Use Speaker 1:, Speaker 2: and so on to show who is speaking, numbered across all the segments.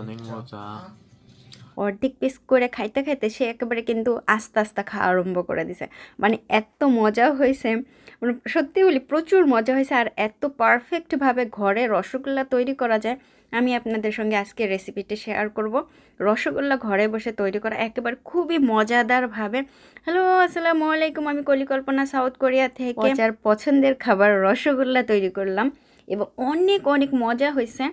Speaker 1: অনেক মজা।
Speaker 2: অর্ধেক পিস করে খাইতে খাইতে সে একেবারে কিন্তু আস্তে আস্তে খাওয়া আরম্ভ করে দিছে। মানে এত মজা হয়েছে মানে সত্যি বলি প্রচুর মজা হয়েছে আর এত পারফেক্টভাবে ঘরে রসগোল্লা তৈরি করা যায় আমি আপনাদের সঙ্গে আজকে রেসিপিটি শেয়ার করব। রসগোল্লা ঘরে বসে তৈরি করা একেবারে খুবই মজাদারভাবে হ্যালো আসসালামু আলাইকুম আমি কলিকল্পনা সাউথ কোরিয়া থেকে। যার পছন্দের খাবার রসগোল্লা তৈরি করলাম। এবং অনেক অনেক মজা হয়েছে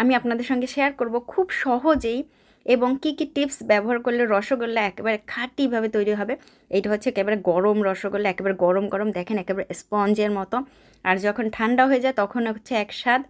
Speaker 2: আমি আপনাদের সঙ্গে শেয়ার করব খুব সহজেই এবং কি কি টিপস ব্যবহার করলে রসগোল্লা একেবারে খাঁটিভাবে তৈরি হবে। এইটা হচ্ছে একেবারে গরম রসগোল্লা, একেবারে গরম গরম দেখেন, একেবারে স্পঞ্জের মতো। আর যখন ঠান্ডা হয়ে যায় তখন হচ্ছে এক স্বাদ।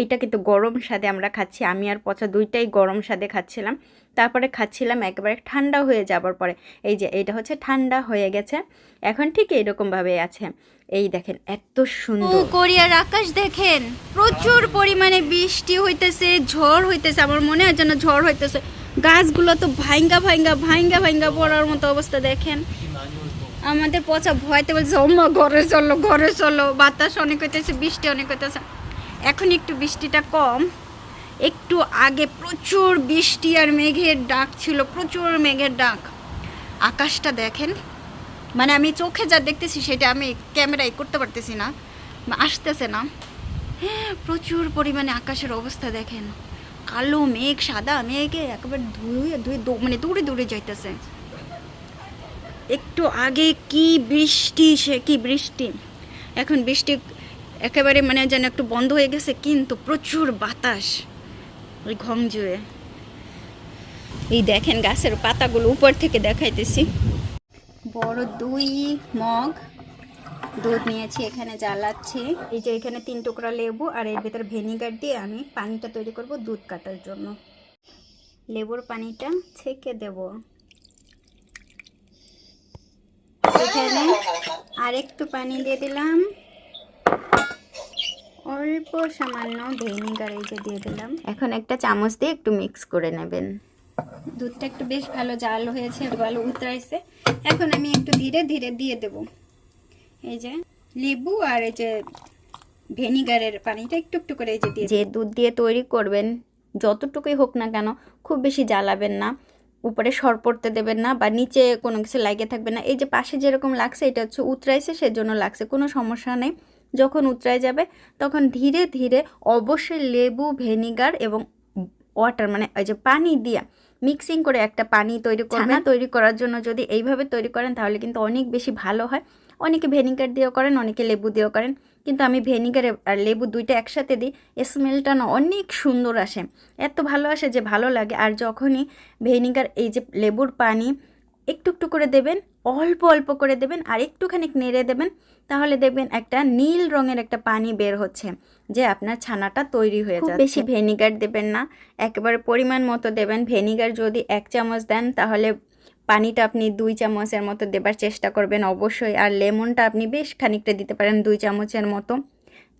Speaker 2: এইটা কিন্তু গরম স্বাদে আমরা খাচ্ছি। আমি আর পচা দুইটাই গরম স্বাদে খাচ্ছিলাম। তারপরে খাচ্ছিলাম একেবারে ঠান্ডা হয়ে যাবার পরে। এই যে এইটা হচ্ছে ঠান্ডা হয়ে গেছে। এখন ঠিক এইরকমভাবে আছে। এই দেখেন এত সুন্দর।
Speaker 3: কোরিয়ার আকাশ দেখেন। প্রচুর পরিমাণে বৃষ্টি হইতেছে, ঝড় হইতেছে, আমার মনে হয় যেন ঝড় হইতেছে। গাছগুলো তো ভাইঙ্গা ভাইঙ্গা ভাইঙ্গা ভাইঙ্গা পড়ার মতো অবস্থা দেখেন। আমাদের পচা ভয়তে বলছে ওম্মা ঘরে চলো ঘরে চলো। বাতাস অনেক হইতেছে, বৃষ্টি অনেক হইতেছে। এখন একটু বৃষ্টিটা কম। একটু আগে প্রচুর বৃষ্টি আর মেঘের ডাক ছিল, প্রচুর মেঘের ডাক। আকাশটা দেখেন মানে আমি চোখে যা দেখতেছি সেটা আমি ক্যামেরায় করতে পারতেছি না, আসতেছে না। প্রচুর পরিমাণে আকাশের অবস্থা দেখেন। কালো মেঘ, সাদা মেঘে একেবারে ধুয়ে ধুয়ে মানে দৌড়ে দৌড়ে যাইতেছে। একটু আগে কি বৃষ্টি সে কি বৃষ্টি? এখন বৃষ্টি একেবারে মানে যেন একটু বন্ধ হয়ে গেছে, কিন্তু প্রচুর বাতাস। ওই ঘমজুয়ে এই দেখেন গাছের পাতাগুলো উপর থেকে দেখাইতেছি। বড় দুই মগ দুধ নিয়েছি, এখানে জ্বালাচ্ছি। এই যে এখানে তিন টুকরা লেবু আর এর ভিতরে ভিনিগার দিয়ে আমি পানিটা তৈরি করব দুধ কাটার জন্য। লেবুর পানিটা ছেঁকে দেব। এখানে আর একটু পানি দিয়ে দিলাম। অল্প সামান্য ভিনিগার এই যে দিয়ে দিলাম। এখন একটা চামচ দিয়ে একটু মিক্স করে নেবেন। দুধটা একটু বেশ ভালো জাল হয়েছে, ভালো উতরাইছে। এখন আমি একটু ধীরে ধীরে দিয়ে দেব। এই যে লেবু আর এই যে ভেনিগারের পানিটা একটু একটু করে এই যে দিয়ে যে দুধ দিয়ে তৈরি করবেন, যতটুকুই হোক না কেন, খুব বেশি জ্বালাবেন না। উপরে সর পড়তে দেবেন না বা নিচে কোনো কিছু লাগিয়ে থাকবে না। এই যে পাশে যেরকম লাগছে এটা হচ্ছে উতরাইছে সেজন্য লাগছে কোনো সমস্যা নেই। যখন উতরাই যাবে তখন ধীরে ধীরে অবশ্যই লেবু ভেনিগার এবং ওয়াটার মানে ওই যে পানি দিয়া মিক্সিং করে একটা পানি তৈরি করবেন। তৈরি করার জন্য যদি এইভাবে তৈরি করেন তাহলে কিন্তু অনেক বেশি ভালো হয়। অনেকে ভেনিগার দিয়েও করেন অনেকে লেবু দিয়েও করেন। কিন্তু আমি ভেনিগার আর লেবু দুইটা একসাথে দিই স্মেলটা না অনেক সুন্দর আসে। এত ভালো আসে যে ভালো লাগে। আর যখনই ভেনিগার এই যে লেবুর পানি একটু একটু করে দেবেন অল্প অল্প করে দেবেন আর একটুখানি নেড়ে দেবেন তাহলে দেখবেন একটা নীল রঙের একটা পানি বের হচ্ছে যে আপনার ছানাটা তৈরি হয়ে যাচ্ছে। বেশি ভেনিগার দেবেন না। একেবারে পরিমাণ মতো দেবেন। ভেনিগার যদি এক চামচ দেন তাহলে পানিটা আপনি দুই চামচের মতো দেবার চেষ্টা করবেন অবশ্যই। আর লেমনটা আপনি বেশ খানিকটা দিতে পারেন দুই চামচের মতো।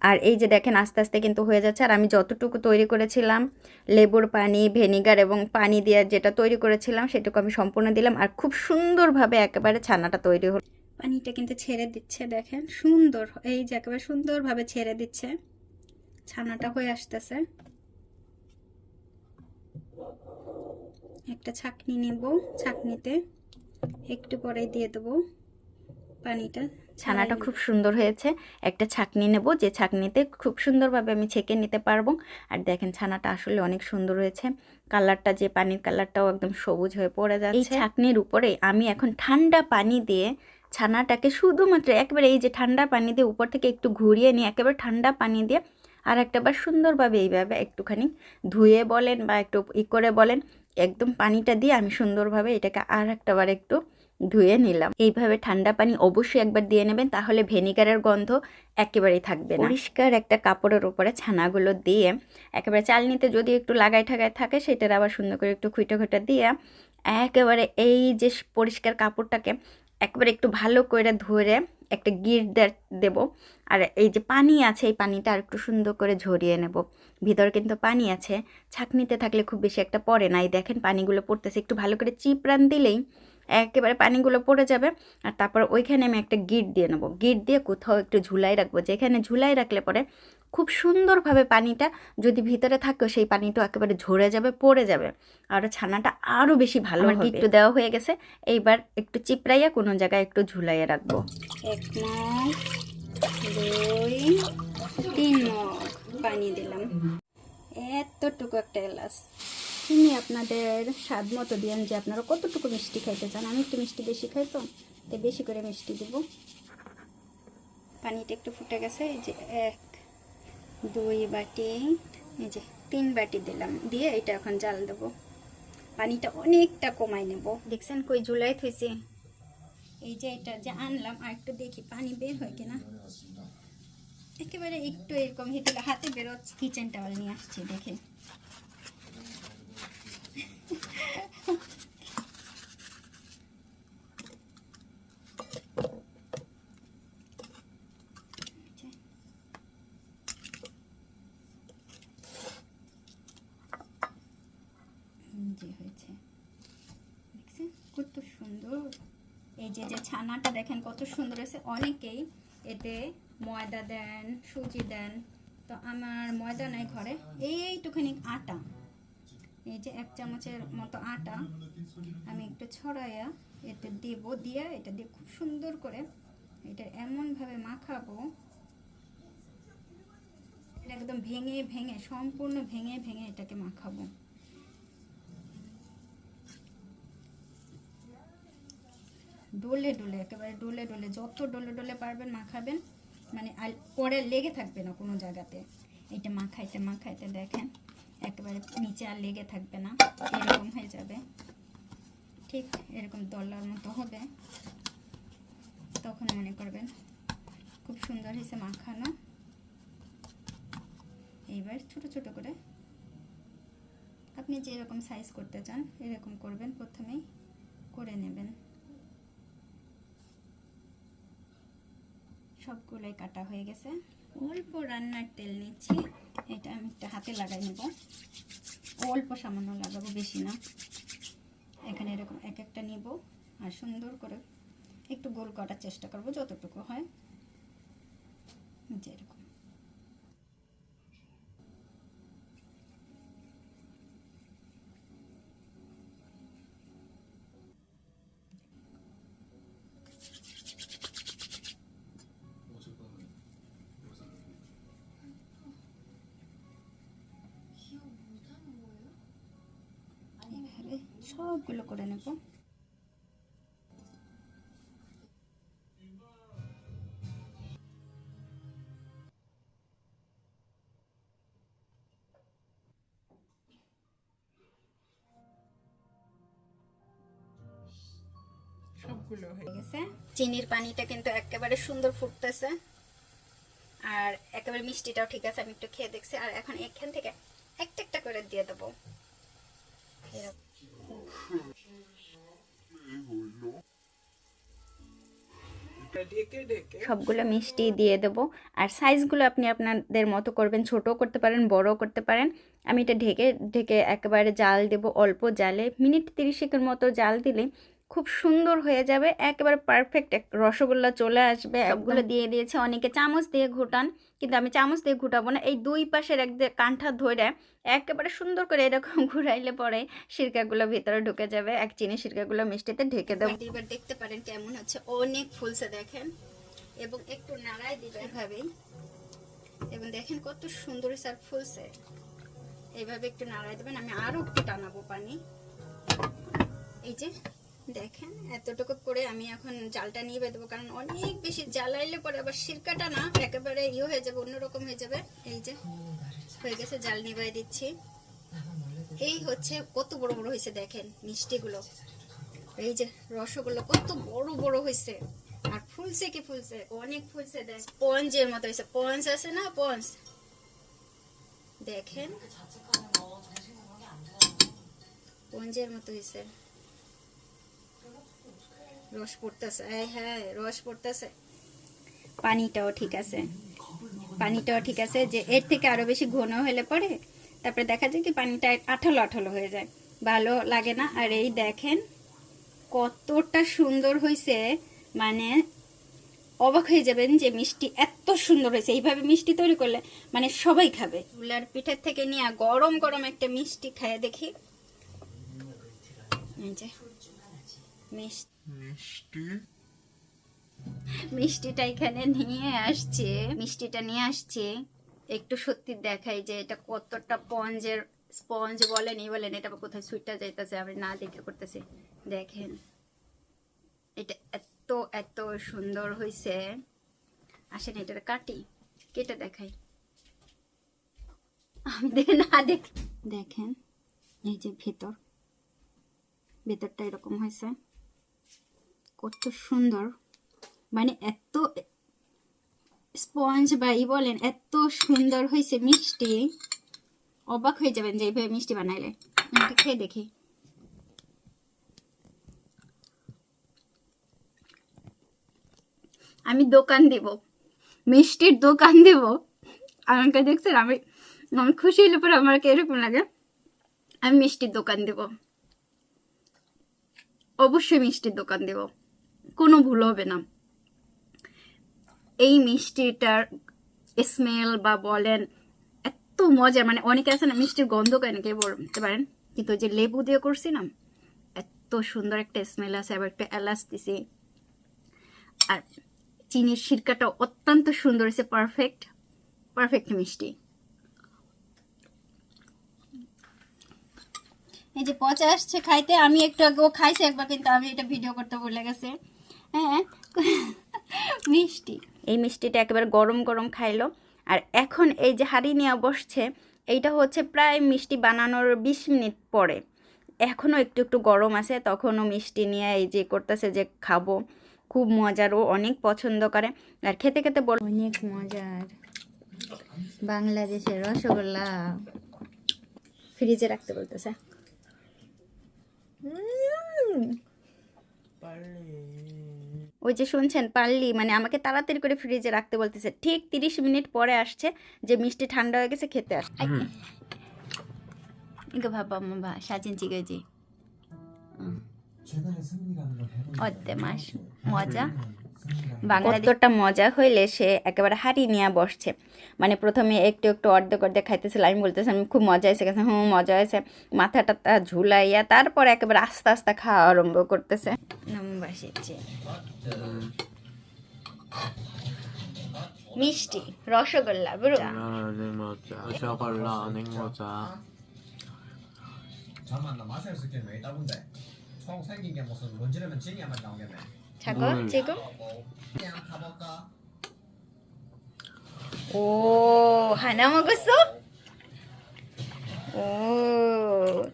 Speaker 3: আর এই যে দেখেন, আস্তে আস্তে কিন্তু হয়ে যাচ্ছে। আর আমি যতটুকু তৈরি করেছিলাম, লেবুর পানি, ভেনিগার এবং পানি দিয়ে যেটা তৈরি করেছিলাম, সেটুকু আমি সম্পূর্ণ দিলাম। আর খুব সুন্দরভাবে একেবারে ছানাটা তৈরি হলো। পানিটা কিন্তু ছেড়ে দিচ্ছে, দেখেন। সুন্দর, এই যে একেবারে সুন্দরভাবে ছেড়ে দিচ্ছে। ছানাটা হয়ে আসতেছে। একটা ছাকনি নেব ছাকনিতে একটু পরে দিয়ে দেবো পানিটা। ছানাটা খুব সুন্দর হয়েছে। একটা ছাকনি নেব যে ছাকনিতে খুব সুন্দরভাবে আমি ছেঁকে নিতে পারব। আর দেখেন ছানাটা আসলে অনেক সুন্দর হয়েছে। কালারটা যে পানির কালারটাও একদম সবুজ হয়ে পড়ে যাচ্ছে। এই ছাকনির উপরে আমি এখন ঠান্ডা পানি দিয়ে ছানাটাকে শুধুমাত্র একবারে এই যে ঠান্ডা পানি দিয়ে উপর থেকে একটু ঘুরিয়ে নিয়ে একেবারে ঠান্ডা পানি দিয়ে আর একটাবার সুন্দরভাবে এইভাবে একটুখানি ধুয়ে বলেন বা একটু ই করে বলেন একদম পানিটা দিয়ে আমি সুন্দরভাবে এটাকে আর একটাবার একটু ধুয়ে নিলাম। এইভাবে ঠান্ডা পানি অবশ্যই একবার দিয়ে নেবেন, তাহলে ভেনিগারের গন্ধ একেবারেই থাকবে না। পরিষ্কার একটা কাপড়ের উপরে ছানাগুলো দিয়ে একেবারে চালনিতে যদি একটু লাগাই ঠাগাই থাকে, সেটার আবার সুন্দর করে একটু খুঁটে খুঁটে দিয়ে একেবারে এই যে পরিষ্কার কাপড়টাকে একবারে একটু ভালো করে ধরে একটা গির দেব। আর এই যে পানি আছে, এই পানিটা আর একটু সুন্দর করে ঝরিয়ে নেব। ভিতর কিন্তু পানি আছে, ছাঁকনিতে থাকলে খুব বেশি একটা পড়ে না। এই দেখেন পানিগুলো পড়তেছে, একটু ভালো করে চিপ রান দিলেই একেবারে পানিগুলো পড়ে যাবে। আর তারপর ওইখানে আমি একটা গিট দিয়ে নেব। গিট দিয়ে কোথাও একটু ঝুলাই রাখব। যেখানে ঝুলাই রাখলে পরে
Speaker 2: খুব সুন্দরভাবে পানিটা যদি ভিতরে থাকেও সেই পানিটা একেবারে ঝরে যাবে পড়ে যাবে। আর ছানাটা আরও বেশি ভালো হবে। একটু দেওয়া হয়ে গেছে। এইবার একটু চিপড়াইয়া কোনো জায়গায় একটু ঝুলাইয়া রাখব।
Speaker 3: এক মগ দুই তিন মগ পানি দিলাম। এতটুকু একটা এলাচ চিনি আপনাদের স্বাদ মতো দিয়েন যে আপনারা কতটুকু মিষ্টি খাইতে চান। আমি একটু মিষ্টি বেশি খাই তো, তাই বেশি করে মিষ্টি দেবো। পানিটা একটু ফুটে গেছে, এই যে এক, দুই বাটি, এই যে তিন বাটি দিলাম, দিয়ে এটা এখন জাল দেবো। পানিটা অনেকটা কমাই নেব। দেখছেন কই জুলাই থইছি এই যে এটা যে আনলাম, আর একটু দেখি পানি বের হয় কিনা। একেবারে একটু এরকম হেঁটে হাতে বেরোচ্ছে কিচেন টাওয়াল নিয়ে আসছি দেখে হুম, যে কত সুন্দর। এই যে যে ছানাটা দেখেন কত সুন্দর হয়েছে। অনেকেই এতে ময়দা দেন, সুজি দেন। তো আমার ময়দা নাই ঘরে। এইটুখানি আটা। এই যে এক চামচের মতো আটা, আমি একটু ছড়াইয়া এতে দেব, দিয়ে এটা দিয়ে খুব সুন্দর করে এটা এমনভাবে মাখাবো। এটা একদম ভেঙে ভেঙে, সম্পূর্ণ ভেঙে ভেঙে এটাকে মাখাবো। ডলে ডোলে, একেবারে ডলে ডোলে, যত ডলে ডলে পারবেন মাখাবেন। মানে আর পরে লেগে থাকবে না কোনো জায়গাতে। এটা মাখাইতে মাখাইতে দেখেন, একেবারে নিচে আর লেগে থাকবে না, এরকম হয়ে যাবে। ঠিক এরকম দলার মতো হবে। তখন মনে করবেন খুব সুন্দর হয়েছে মাখানো। এইবার ছোট ছোট করে আপনি যেরকম সাইজ করতে চান, এরকম করবেন, প্রথমেই করে নেবেন। সবগুলোই কাটা হয়ে গেছে। অল্প রান্নার তেল নিচ্ছি। এটা আমি একটা হাতে লাগাই নেব। অল্প সামান্য লাগাবো, বেশি না। এখানে এরকম এক একটা নিব আর সুন্দর করে একটু গোল করার চেষ্টা করব, যতটুকু হয়। যেরকম সবগুলো করে নেব।
Speaker 1: সবগুলো হয়ে
Speaker 3: হয়ে গেছে। চিনির পানিটা কিন্তু একেবারে সুন্দর ফুটতেছে। আর একেবারে মিষ্টিটাও ঠিক আছে আমি একটু খেয়ে দেখছি। আর এখন এখান থেকে একটা একটা করে দিয়ে দেবো। এরকম।
Speaker 2: সবগুলো মিষ্টি দিয়ে দেব। আর সাইজগুলো আপনি আপনাদের মতো করবেন, ছোটও করতে পারেন, বড়ও করতে পারেন। আমি এটা ঢেকে ঢেকে একেবারে জাল দেব অল্প জালে। মিনিট তিরিশেকের মতো জাল দিলে খুব সুন্দর হয়ে যাবে একেবারে পারফেক্ট এক রসগোল্লা চলে আসবে। সবগুলো দিয়ে দিয়েছে অনেকে চামচ দিয়ে ঘুটান কিন্তু আমি চামচ দিয়ে ঘুটাবো না। এই দুই পাশের এক কাঁঠা ধরে একেবারে সুন্দর করে এরকম ঘুরাইলে পরে সিরকাগুলো ভিতরে ঢুকে যাবে। এক চিনি সিরকাগুলো মিষ্টিতে ঢেকে দেবো।
Speaker 3: এবার দেখতে পারেন কেমন হচ্ছে। অনেক ফুলছে দেখেন এবং একটু নাড়াই দিবে এভাবেই। এবং দেখেন কত সুন্দর স্যার ফুলছে। এইভাবে একটু নাড়াই দেবেন আমি আরও একটু টানাবো পানি। এই যে দেখেন, এতটুকু করে আমি এখন জালটা নিয়ে দেবো কারণ অনেক বেশি জ্বালাইলে পরে আবার সিরকাটা না, একেবারে ইয়ে হয়ে যাবে, অন্যরকম হয়ে যাবে। এই যে, হয়ে গেছে, জাল নিবাই দিচ্ছি। এই হচ্ছে কত বড় বড় হয়েছে, দেখেন, মিষ্টিগুলো। এই যে রসগোল্লা কত বড় বড় হয়েছে। আর ফুলছে কি ফুলছে? অনেক ফুলছে, দেখ। স্পঞ্জের মতো হয়েছে। পঞ্চ আছে না, পঞ্চ? দেখেন। পঞ্জের মতো হয়েছে। রস পড়তেছে। এই হ্যাঁ রস পড়তেছে। পানিটাও ঠিক আছে। পানিটাও ঠিক আছে যে এর থেকে আরও বেশি ঘন হলে পরে তারপরে দেখা যায় কি পানিটা আঠালো আঠালো হয়ে যায়। ভালো লাগে না। আর এই দেখেন কতটা সুন্দর হয়েছে মানে অবাক হয়ে যাবেন যে মিষ্টি এত সুন্দর হয়েছে এইভাবে মিষ্টি তৈরি করলে মানে সবাই খাবে। চুলার পিঠের থেকে নিয়ে গরম গরম একটা মিষ্টি খায় দেখি। মিষ্টি মিষ্টিটা এখানে নিয়ে আসছে মিষ্টিটা নিয়ে আসছে। একটু সত্যি দেখাই যে এটা কতটা স্পঞ্জের স্পঞ্জ বলেন এই বলেন এটা কোথায় সুইটটা যাইতেছে আমি না দেখে করতেছি। দেখেন এটা এত এত সুন্দর হয়েছে আসেন এটা কাটি কেটে দেখাই। আমি দেখে না দেখ। দেখেন এই যে ভেতর ভেতরটা এরকম হয়েছে কত সুন্দর। মানে এত স্পঞ্জ বা ই বলেন, এত সুন্দর হয়েছে মিষ্টি। অবাক হয়ে যাবেন যে এইভাবে মিষ্টি বানাইলে। খেয়ে দেখি। আমি দোকান দিব। মিষ্টির দোকান দিব। আমাকে দেখছেন, আমি আমি খুশি হলে পরে আমার এরকম লাগে। আমি মিষ্টির দোকান দেব। অবশ্যই মিষ্টির দোকান দেব। কোনো ভুল হবে না। এই মিষ্টিটার স্মেল বা বলেন এত মজা মানে অনেকে আছে না, মিষ্টির গন্ধ কেন কে বলতে পারেন। কিন্তু যে লেবু দিয়ে করছি না, এত সুন্দর একটা স্মেল আছে, আবার একটা এলাচ দিছি। আর চিনির সিরকাটা অত্যন্ত সুন্দর হয়েছে পারফেক্ট পারফেক্ট মিষ্টি। এই যে পচা আসছে খাইতে, আমি একটু আগে ও খাইছে একবার, কিন্তু আমি এটা ভিডিও করতে ভুলে গেছে। হ্যাঁ। মিষ্টি।
Speaker 2: এই মিষ্টিটা একেবারে গরম গরম খাইলো। আর এখন এই যে হাঁড়ি নিয়ে বসছে এইটা হচ্ছে প্রায় মিষ্টি বানানোর বিশ মিনিট পরে। এখনও একটু একটু গরম আছে তখনও মিষ্টি নিয়ে এই যে করতেছে যে খাব। খুব মজার ও অনেক পছন্দ করে। আর খেতে খেতে বল
Speaker 3: অনেক মজার। বাংলাদেশের রসগোল্লা। ফ্রিজে রাখতে বলতেছে।
Speaker 2: ওই যে শুনছেন পারলি মানে আমাকে তাড়াতাড়ি করে ফ্রিজে রাখতে বলতেছে ঠিক তিরিশ মিনিট পরে আসছে যে মিষ্টি ঠান্ডা হয়ে গেছে খেতে আসছে
Speaker 3: 이거 봐봐 엄마 봐 사진 찍어야지 어때 맛? মজা বাংলাদেশ
Speaker 2: কতটা মজা হইলে সে একেবারে হাঁড়ি নিয়ে বসছে মানে প্রথমে একটু একটু অর্ধেক অর্ধেক খাইতেছিল আমি বলতেছিলাম খুব মজা হয়েছে গেছে হুম মজা হয়েছে মাথাটা তা ঝুলাইয়া তারপরে একেবারে আস্তে আস্তে খাওয়া আরম্ভ করতেছে
Speaker 3: 너무 맛있지 মিষ্টি রসগোল্লা বুড়ো
Speaker 4: 냉모자 저걸라 냉모자
Speaker 5: 잠깐만 나 마셔야 쓸게 왜 따분데 총 생긴 게 무슨 문지르면 징이야만 나오겠네
Speaker 4: 잠깐
Speaker 3: 지금 오 하나 먹었어? 오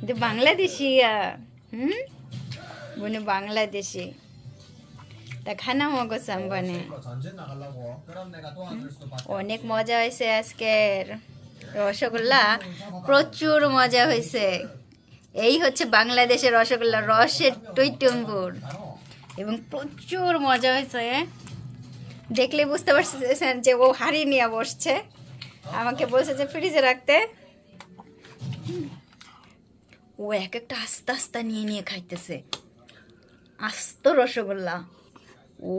Speaker 3: 근데 방글라데시야 응? 뭐는
Speaker 5: 방글라데시 딱 하나 먹었어 한 번에
Speaker 3: অনেক মজা হয়েছে আজকের রসগোল্লা প্রচুর মজা হয়েছে এই হচ্ছে বাংলাদেশের রসগোল্লা রসের টইটম্বুর। এবং প্রচুর মজা হয়েছে দেখলে বুঝতে পারছেন যে ও হাড়ি নিয়ে বসছে। আমাকে বলছে যে ফ্রিজে রাখতে। ও এক একটা আস্তে আস্তে নিয়ে নিয়ে খাইতেছে। আস্ত রসগোল্লা। ও।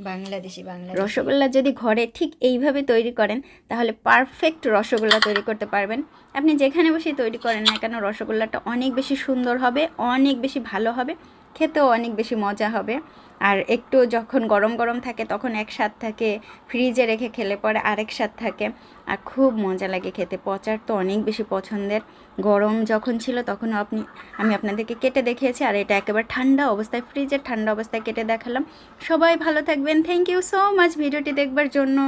Speaker 3: বাংলাদেশি বাংলা
Speaker 2: রসগোল্লা যদি ঘরে ঠিক এইভাবে তৈরি করেন, তাহলে পারফেক্ট রসগোল্লা তৈরি করতে পারবেন। আপনি যেখানে বসে তৈরি করেন না কেন, রসগোল্লাটা অনেক বেশি সুন্দর হবে, অনেক বেশি ভালো হবে। খেতেও অনেক বেশি মজা হবে। আর একটু যখন গরম গরম থাকে তখন এক স্বাদ থাকে, ফ্রিজে রেখে খেলে পরে আরেক স্বাদ থাকে। আর খুব মজা লাগে খেতে, পচার তো অনেক বেশি পছন্দের। গরম যখন ছিল তখনও আপনি, আমি আপনাদেরকে কেটে দেখিয়েছি আর এটা একেবারে ঠান্ডা অবস্থায়, ফ্রিজের ঠান্ডা অবস্থায় কেটে দেখালাম। সবাই ভালো থাকবেন থ্যাংক ইউ সো মাচ ভিডিওটি দেখবার জন্য।